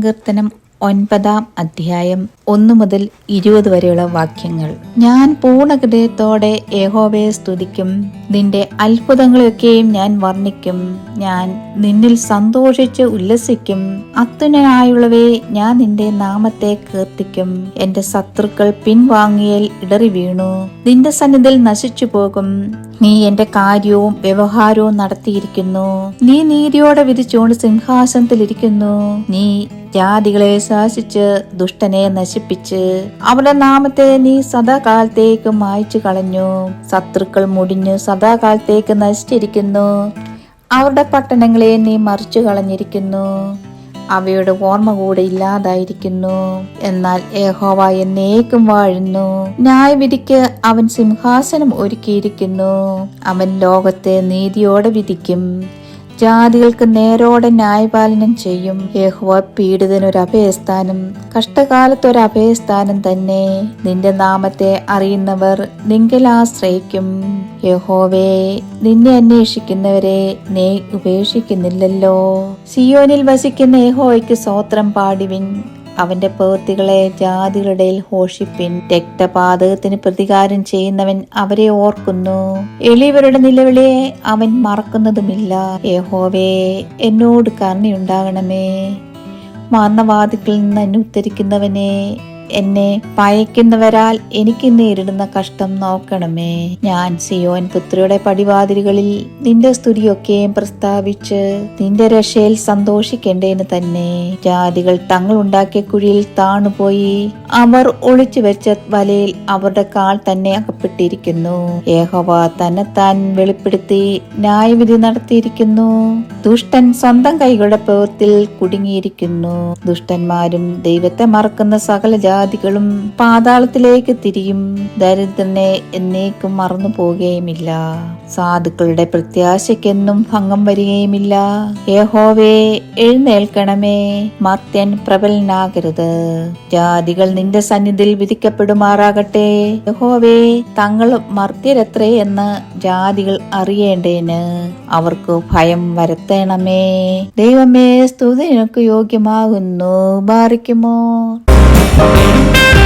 സങ്കീർത്തനം ഒൻപതാം അധ്യായം ഒന്നു മുതൽ ഇരുപത് വരെയുള്ള വാക്യങ്ങൾ. ഞാൻ പൂർണഹൃദയത്തോടെ യഹോവയെ സ്തുതിക്കും. നിന്റെ അത്ഭുതങ്ങളെയൊക്കെയും ഞാൻ വർണിക്കും. ഞാൻ നിന്നിൽ സന്തോഷിച്ച് ഉല്ലസിക്കും. അത്യുനായുള്ളവയെ ഞാൻ നിന്റെ നാമത്തെ കീർത്തിക്കും. എന്റെ ശത്രുക്കൾ പിൻവാങ്ങിയൽ ഇടറി വീണു നിന്റെ സന്നിധിയിൽ നശിച്ചു പോകും നീ എന്റെ കാര്യവും വ്യവഹാരവും നടത്തിയിരിക്കുന്നു. നീ നീതിയോടെ വിധിച്ചുകൊണ്ട് സിംഹാസനത്തിലിരിക്കുന്നു. നീ ജാതികളെ ശാസിച്ച് ദുഷ്ടനെ നശിപ്പിച്ച് അവരുടെ നാമത്തെ നീ സദാകാലത്തേക്ക് മായ്ച്ചു കളഞ്ഞു ശത്രുക്കൾ മുടിഞ്ഞു സദാകാലത്തേക്ക് നശിച്ചിരിക്കുന്നു. അവരുടെ പട്ടണങ്ങളെ നീ മറിച്ചു കളഞ്ഞിരിക്കുന്നു അവയുടെ ഓർമ്മ കൂടെ ഇല്ലാതായിരിക്കുന്നു. എന്നാൽ ഏഹോവ എന്നേക്കും വാഴുന്നു. ന്യായവിധിക്ക് അവൻ സിംഹാസനം ഒരുക്കിയിരിക്കുന്നു. അവൻ ലോകത്തെ നീതിയോടെ വിധിക്കും. ജാതികൾക്ക് നേരോടെ ന്യായപാലനം ചെയ്യും. യഹുവ പീഡിതനൊരു അഭയസ്ഥാനം കഷ്ടകാലത്തൊരു അഭയസ്ഥാനം തന്നെ. നിന്റെ നാമത്തെ അറിയുന്നവർ നിങ്കിൽ ആശ്രയിക്കും. യഹോവേ നിന്നെ അന്വേഷിക്കുന്നവരെ നീ ഉപേക്ഷിക്കുന്നില്ലല്ലോ. സിയോനിൽ വസിക്കുന്ന യഹോയ്ക്ക് സ്വോത്രം പാടിവിൻ. അവന്റെ പ്രവൃത്തികളെ ജാതികളിടയിൽ ഘോഷിപ്പിൻ രക്തപാതകത്തിന് പ്രതികാരം ചെയ്യുന്നവൻ അവരെ ഓർക്കുന്നു. എളിയവരുടെ നിലവിളിയെ അവൻ മറക്കുന്നതുമില്ല. യഹോവേ എന്നോട് കരുണയുണ്ടാകണമേ. മരണവാദിക്കിൽ നിന്ന് എന്നെ ഉത്തരിക്കുന്നവനെ എന്നെ പയക്കുന്നവരാൽ എനിക്ക് നേരിടുന്ന കഷ്ടം നോക്കണമേ. ഞാൻ സിയോൻ പുത്രിയുടെ പടിവാതിലുകളിൽ നിന്റെ സ്തുതിയൊക്കെയും പ്രസ്താവിച്ച് നിന്റെ രക്ഷയിൽ സന്തോഷിക്കേണ്ടതിന് തന്നെ. ജാതികൾ തങ്ങൾ ഉണ്ടാക്കിയ കുഴിയിൽ താണുപോയി അവർ ഒളിച്ചു വെച്ച വലയിൽ അവരുടെ കാൽ തന്നെ അകപ്പെട്ടിരിക്കുന്നു. ഏഹോവ തന്നെത്താൻ വെളിപ്പെടുത്തി ന്യായവിധി നടത്തിയിരിക്കുന്നു. ദുഷ്ടൻ സ്വന്തം കൈകളുടെ പ്രവൃത്തിൽ കുടുങ്ങിയിരിക്കുന്നു. ദുഷ്ടന്മാരും ദൈവത്തെ മറക്കുന്ന സകല ജാതികളും പാതാളത്തിലേക്ക് തിരിയും. ദരിദ്രനെ എന്നേക്കും മറന്നു പോകുകയുമില്ല സാധുക്കളുടെ പ്രത്യാശയ്ക്കെന്നും ഭംഗം വരികയുമില്ല. യഹോവേ എഴുന്നേൽക്കണമേ. മർത്യൻ പ്രബലനാകരുത്. ജാതികൾ നിന്റെ സന്നിധിയിൽ വിധിക്കപ്പെടുമാറാകട്ടെ. യഹോവേ തങ്ങൾ മർത്യരത്രേ എന്ന് ജാതികൾ അറിയേണ്ടേന് അവർക്ക് ഭയം വരത്തേണമേ. ദൈവമേ സ്തുതി നിനക്ക് യോഗ്യമാകുന്നു. ബാറിക്കുമോ? Música